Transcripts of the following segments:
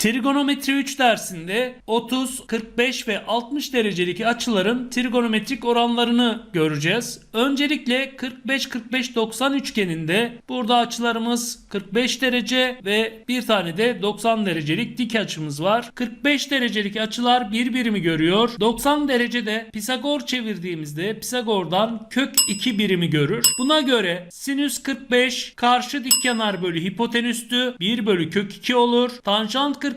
Trigonometri 3 dersinde 30, 45 ve 60 derecelik açıların trigonometrik oranlarını göreceğiz. Öncelikle 45-45-90 üçgeninde burada açılarımız 45 derece ve bir tane de 90 derecelik dik açımız var. 45 derecelik açılar bir birimi görüyor. 90 derecede Pisagor çevirdiğimizde Pisagor'dan kök 2 birimi görür. Buna göre sinüs 45 karşı dik kenar bölü hipotenüstü 1 bölü kök 2 olur. Tanjant 45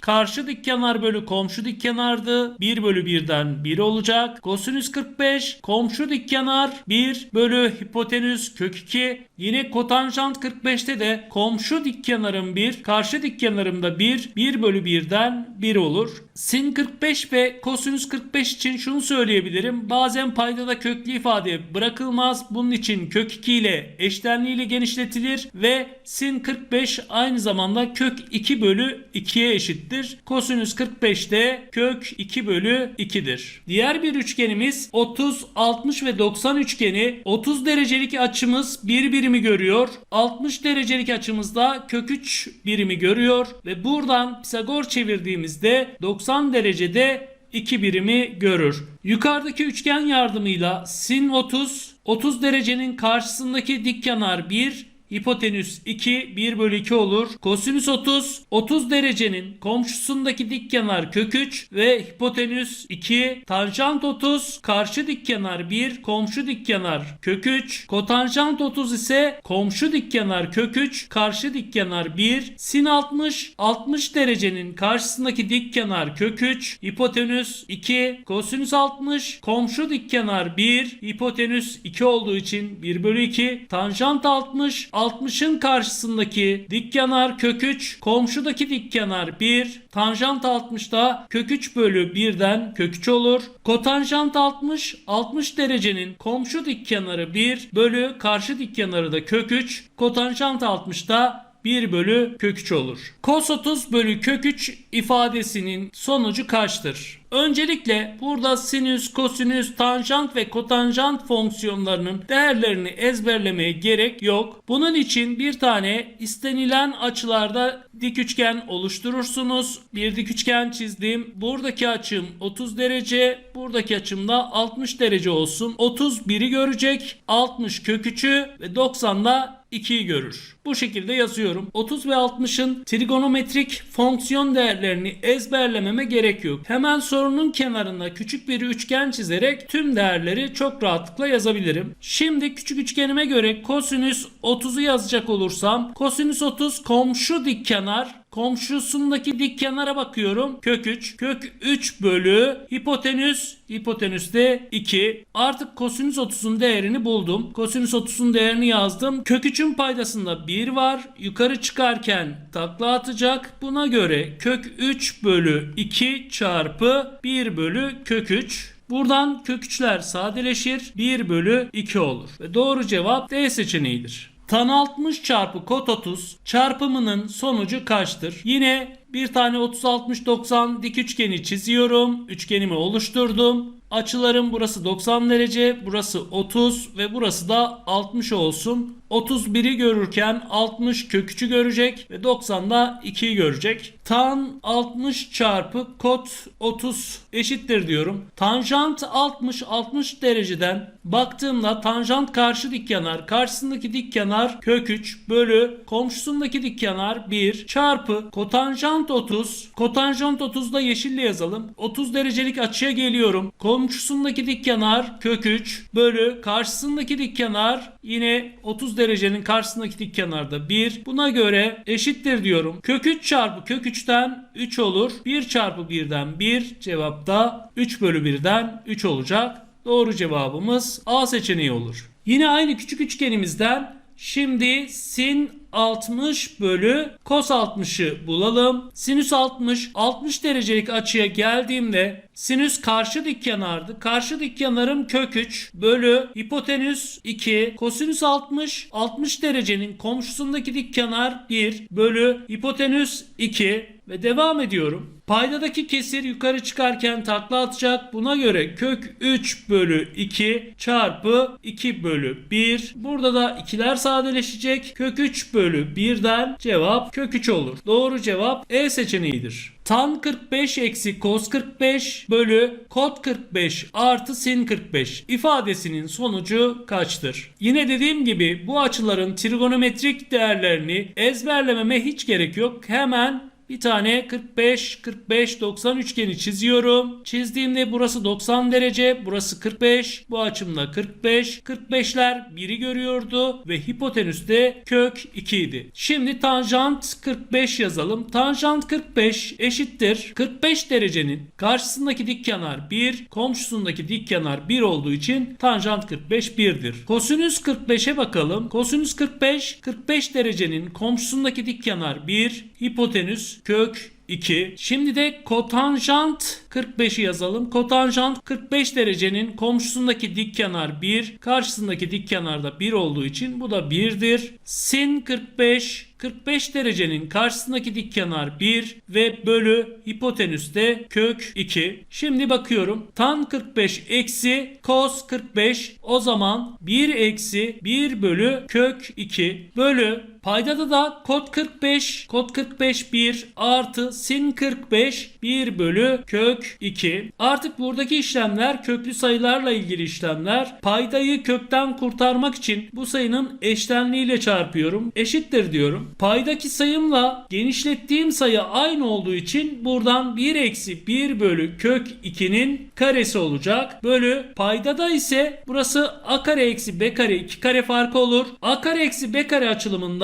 karşı dik kenar bölü komşu dik kenardı. 1 bölü 1'den 1 olacak. Kosinüs 45 komşu dik kenar 1 bölü hipotenüs kök 2. Yine kotanjant 45'te de komşu dik kenarım 1 karşı dik kenarım da 1 1 bölü 1'den 1 olur. Sin 45 ve kosinüs 45 için şunu söyleyebilirim. Bazen paydada köklü ifade bırakılmaz. Bunun için kök 2 ile eşlenliğiyle genişletilir ve sin 45 aynı zamanda kök 2 bölü 2'ye eşittir. Kosinüs 45 de kök 2 bölü 2'dir. Diğer bir üçgenimiz 30, 60 ve 90 üçgeni 30 derecelik açımız bir birimi görüyor. 60 derecelik açımızda kök 3 birimi görüyor ve buradan Pisagor çevirdiğimizde 90 derecede 2 birimi görür. Yukarıdaki üçgen yardımıyla sin 30, 30 derecenin karşısındaki dik kenar 1, hipotenüs 2, 1 bölü 2 olur. Kosinüs 30, 30 derecenin komşusundaki dik kenar kök 3 ve hipotenüs 2. Tanjant 30, karşı dik kenar 1, komşu dik kenar kök 3. Kotanjant 30 ise komşu dik kenar kök 3, karşı dik kenar 1. Sin 60, 60 derecenin karşısındaki dik kenar kök 3, hipotenüs 2. Kosinüs 60, komşu dik kenar 1, hipotenüs 2 olduğu için 1 bölü 2. Tanjant 60, 60'ın karşısındaki dik kenar kök 3, komşudaki dik kenar 1, tanjant 60'da kök 3 bölü 1'den kök 3 olur. Kotanjant 60, 60 derecenin komşu dik kenarı 1 bölü karşı dik kenarı da kök 3. Kotanjant 60'da 1 bölü kök 3 olur. Kos 30 bölü kök 3 ifadesinin sonucu kaçtır? Öncelikle burada sinüs, kosinüs, tanjant ve kotanjant fonksiyonlarının değerlerini ezberlemeye gerek yok. Bunun için bir tane istenilen açılarda dik üçgen oluşturursunuz. Bir dik üçgen çizdim. Buradaki açım 30 derece, buradaki açım da 60 derece olsun. 30 biri görecek, 60 kök 3'ü ve 90 da 2'yi görür. Bu şekilde yazıyorum. 30 ve 60'ın trigonometrik fonksiyon değerlerini ezberlememe gerek yok. Hemen sorunun kenarında küçük bir üçgen çizerek tüm değerleri çok rahatlıkla yazabilirim. Şimdi küçük üçgenime göre kosinüs 30'u yazacak olursam kosinüs 30 komşu dik kenar Komşusundaki dik kenara bakıyorum. Kök 3. Kök 3 bölü hipotenüs. Hipotenüs de 2. Artık kosinüs 30'un değerini buldum. Kosinüs 30'un değerini yazdım. Kök 3'ün paydasında 1 var. Yukarı çıkarken takla atacak. Buna göre kök 3 bölü 2 çarpı 1 bölü kök 3. Buradan kök 3'ler sadeleşir. 1 bölü 2 olur. Ve doğru cevap D seçeneğidir. Tan 60 çarpı kot 30 çarpımının sonucu kaçtır? Yine bir tane 30 60 90 dik üçgeni çiziyorum. Üçgenimi oluşturdum. Açılarım burası 90 derece, burası 30 ve burası da 60 olsun. 31'i görürken 60 kök 3'ü görecek ve 90 da 2'yi görecek. Tan 60 çarpı kot 30 eşittir diyorum. Tanjant 60 60 dereceden baktığımda tanjant karşı dik kenar karşısındaki dik kenar kök 3 bölü komşusundaki dik kenar 1 çarpı kotanjant 30 kotanjant 30 da yeşille yazalım. 30 derecelik açıya geliyorum. Komşusundaki dik kenar kök 3 bölü karşısındaki dik kenar yine 30 derecenin karşısındaki dik kenarda 1. Buna göre eşittir diyorum. Kök 3 çarpı kök 3'ten 3 olur. 1 çarpı 1'den 1 cevap da 3 bölü 1'den 3 olacak. Doğru cevabımız A seçeneği olur. Yine aynı küçük üçgenimizden Şimdi sin 60 bölü kos 60'ı bulalım. Sinüs 60 60 derecelik açıya geldiğimde sinüs karşı dik kenardı. Karşı dik kenarım kök 3 bölü hipotenüs 2 kosinüs 60 60 derecenin komşusundaki dik kenar 1 bölü hipotenüs 2 ve devam ediyorum. Paydadaki kesir yukarı çıkarken takla atacak. Buna göre kök 3 bölü 2 çarpı 2 bölü 1. Burada da ikiler sadeleşecek. Kök 3 bölü bölü 1'den cevap kök 3 olur. Doğru cevap E seçeneğidir. Tan 45 eksi cos 45 bölü kot 45 artı sin 45 ifadesinin sonucu kaçtır? Yine dediğim gibi bu açıların trigonometrik değerlerini ezberlememe hiç gerek yok. Hemen bir tane 45 45 90 üçgeni çiziyorum. Çizdiğimde burası 90 derece, burası 45, bu açımda 45. 45'ler 1'i görüyordu ve hipotenüs de kök 2 idi. Şimdi tanjant 45 yazalım. Tanjant 45 eşittir 45 derecenin karşısındaki dik kenar 1, komşusundaki dik kenar 1 olduğu için tanjant 45 1'dir. Kosinüs 45'e bakalım. Kosinüs 45 45 derecenin komşusundaki dik kenar 1, hipotenüs kök 2. Şimdi de kotanjant 45'i yazalım. Kotanjant 45 derecenin komşusundaki dik kenar 1, karşısındaki dik kenar da 1 olduğu için bu da 1'dir. Sin 45 45 derecenin karşısındaki dik kenar 1 ve bölü hipotenüs de kök 2. Şimdi bakıyorum. Tan 45 eksi cos 45 o zaman 1 eksi 1 bölü kök 2 bölü paydada da kod 45 kod 45 1 artı sin 45 1 bölü kök 2. Artık buradaki işlemler köklü sayılarla ilgili işlemler. Paydayı kökten kurtarmak için bu sayının eşlenliğiyle çarpıyorum. Eşittir diyorum. Paydaki sayımla genişlettiğim sayı aynı olduğu için buradan 1 eksi 1 bölü kök 2'nin karesi olacak. Bölü paydada ise burası a kare eksi b kare 2 kare farkı olur. a kare eksi b kare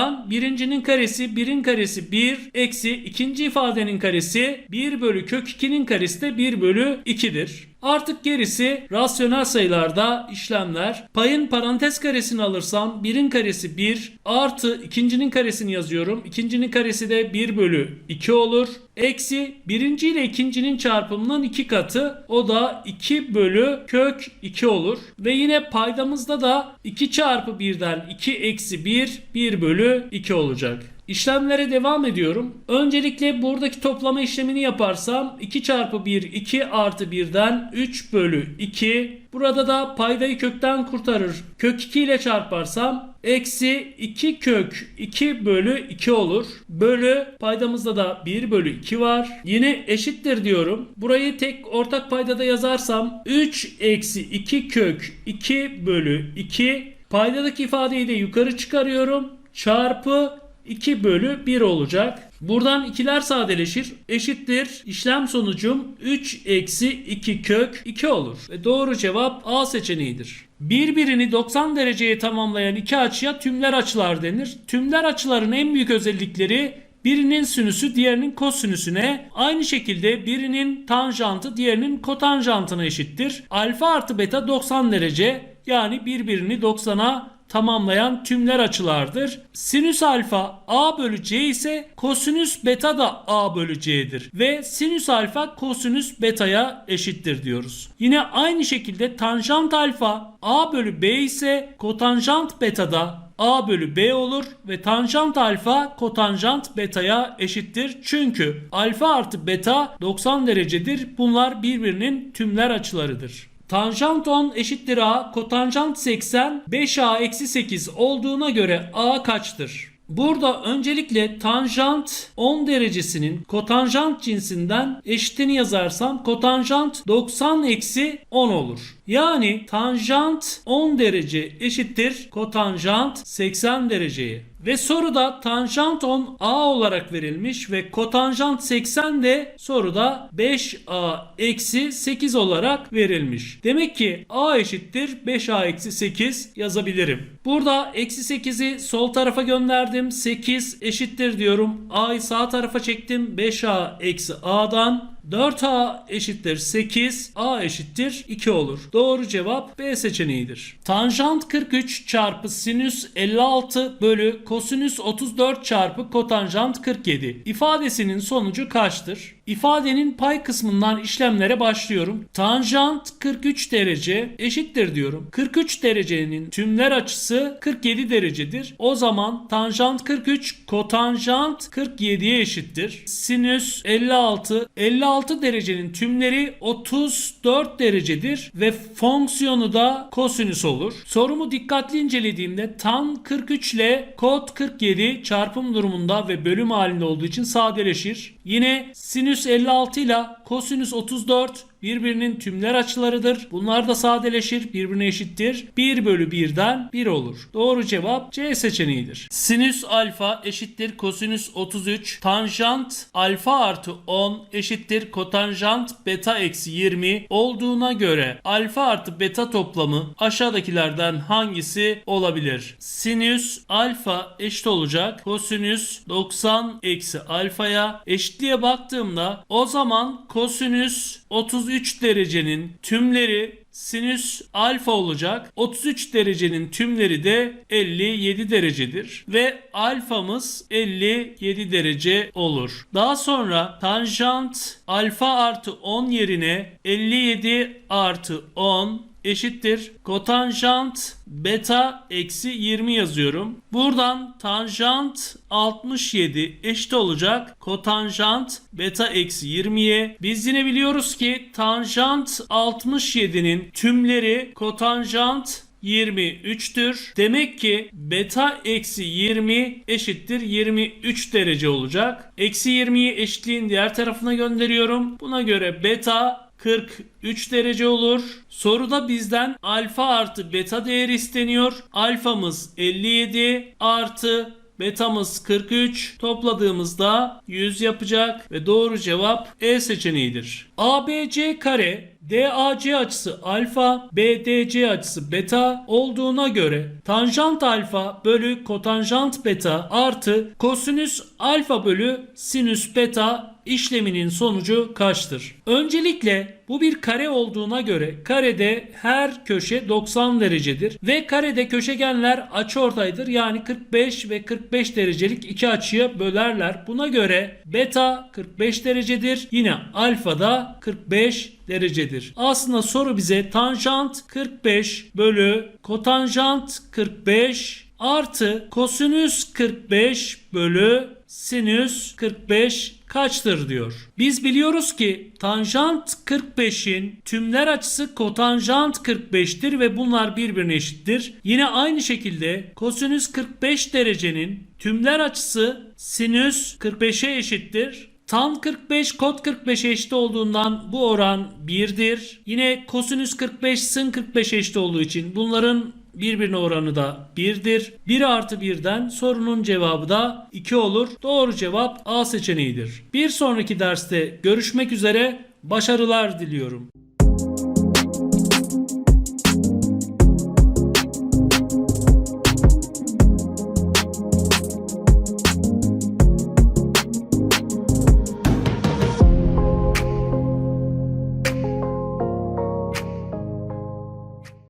açılımından birincinin karesi 1'in karesi 1 eksi ikinci ifadenin karesi 1 bölü kök 2'nin karesi de 1 bölü 2'dir. Artık gerisi rasyonel sayılarda işlemler. Payın parantez karesini alırsam 1'in karesi 1 artı ikincinin karesini yazıyorum. İkincinin karesi de 1 bölü 2 olur. Eksi birinci ile ikincinin çarpımının 2 katı o da 2 bölü kök 2 olur. Ve yine paydamızda da 2 çarpı 1'den 2 eksi 1 1 bölü 2 olacak. İşlemlere devam ediyorum. Öncelikle buradaki toplama işlemini yaparsam 2 çarpı 1 2 artı 1'den 3 bölü 2. Burada da paydayı kökten kurtarır. Kök 2 ile çarparsam eksi 2 kök 2 bölü 2 olur. Bölü paydamızda da 1 bölü 2 var. Yine eşittir diyorum. Burayı tek ortak paydada yazarsam 3 eksi 2 kök 2 bölü 2. Paydadaki ifadeyi de yukarı çıkarıyorum. Çarpı 2 bölü 1 olacak. Buradan ikiler sadeleşir. Eşittir. İşlem sonucum 3 eksi 2 kök 2 olur. Ve doğru cevap A seçeneğidir. Birbirini 90 dereceye tamamlayan iki açıya tümler açılar denir. Tümler açıların en büyük özellikleri Birinin sinüsü diğerinin kosinüsüne aynı şekilde birinin tanjantı diğerinin kotanjantına eşittir. Alfa artı beta 90 derece yani birbirini 90'a tamamlayan tümler açılardır. Sinüs alfa a bölü c ise kosinüs beta da a bölü c'dir. Ve sinüs alfa kosinüs betaya eşittir diyoruz. Yine aynı şekilde tanjant alfa a bölü b ise kotanjant beta da A bölü B olur ve tanjant alfa kotanjant betaya eşittir. Çünkü alfa artı beta 90 derecedir. Bunlar birbirinin tümler açılarıdır. Tanjant 10 eşittir A, kotanjant 80 5A eksi 8 olduğuna göre A kaçtır? Burada öncelikle tanjant 10 derecesinin kotanjant cinsinden eşitini yazarsam kotanjant 90 eksi 10 olur. Yani tanjant 10 derece eşittir kotanjant 80 dereceye. Ve soruda tanjant 10 a olarak verilmiş ve kotanjant 80 de soruda 5a eksi 8 olarak verilmiş. Demek ki a eşittir 5a eksi 8 yazabilirim. Burada eksi 8'i sol tarafa gönderdim. 8 eşittir diyorum. a'yı sağ tarafa çektim. 5a eksi a'dan 4a eşittir 8, a eşittir 2 olur. Doğru cevap B seçeneğidir. Tanjant 43 çarpı sinüs 56 bölü kosinüs 34 çarpı kotanjant 47 ifadesinin sonucu kaçtır? İfadenin pay kısmından işlemlere başlıyorum. Tanjant 43 derece eşittir diyorum. 43 derecenin tümler açısı 47 derecedir. O zaman tanjant 43 kotanjant 47'ye eşittir. Sinüs 56 56 derecenin tümleri 34 derecedir ve fonksiyonu da kosinüs olur. Sorumu dikkatli incelediğimde tan 43 ile kot 47 çarpım durumunda ve bölüm halinde olduğu için sadeleşir. Yine sinüs 56 ile kosinüs 34 birbirinin tümler açılarıdır. Bunlar da sadeleşir, birbirine eşittir. 1 bölü 1'den 1 olur. Doğru cevap C seçeneğidir. Sinüs alfa eşittir kosinüs 33. Tanjant alfa artı 10 eşittir kotanjant beta eksi 20 olduğuna göre alfa artı beta toplamı aşağıdakilerden hangisi olabilir? Sinüs alfa eşit olacak. Kosinüs 90 eksi alfaya eşitliğe baktığımda o zaman kosinüs 33 derecenin tümleri sinüs alfa olacak. 33 derecenin tümleri de 57 derecedir ve alfamız 57 derece olur. Daha sonra tanjant alfa artı 10 yerine 57 artı 10 eşittir kotanjant beta eksi 20 yazıyorum. Buradan tanjant 67 eşit olacak kotanjant beta eksi 20'ye. Biz yine biliyoruz ki tanjant 67'nin tümleri kotanjant 23'tür. Demek ki beta eksi 20 eşittir 23 derece olacak. Eksi 20'yi eşitliğin diğer tarafına gönderiyorum. Buna göre beta 43 derece olur. Soruda bizden alfa artı beta değeri isteniyor. Alfamız 57 artı betamız 43. Topladığımızda 100 yapacak ve doğru cevap E seçeneğidir. ABC kare DAC açısı alfa, BDC açısı beta olduğuna göre tanjant alfa bölü kotanjant beta artı kosinüs alfa bölü sinüs beta işleminin sonucu kaçtır? Öncelikle bu bir kare olduğuna göre karede her köşe 90 derecedir ve karede köşegenler açıortaydır. Yani 45 ve 45 derecelik iki açıya bölerler. Buna göre beta 45 derecedir. Yine alfa da 45 derecedir. Aslında soru bize tanjant 45 bölü kotanjant 45 artı kosinüs 45 bölü sinüs 45 kaçtır diyor. Biz biliyoruz ki tanjant 45'in tümler açısı kotanjant 45'tir ve bunlar birbirine eşittir. Yine aynı şekilde kosinüs 45 derecenin tümler açısı sinüs 45'e eşittir. Tan 45 kot 45 eşit olduğundan bu oran 1'dir. Yine kosinüs 45 sin 45 eşit olduğu için bunların birbirine oranı da 1'dir. 1 artı 1'den sorunun cevabı da 2 olur. Doğru cevap A seçeneğidir. Bir sonraki derste görüşmek üzere başarılar diliyorum.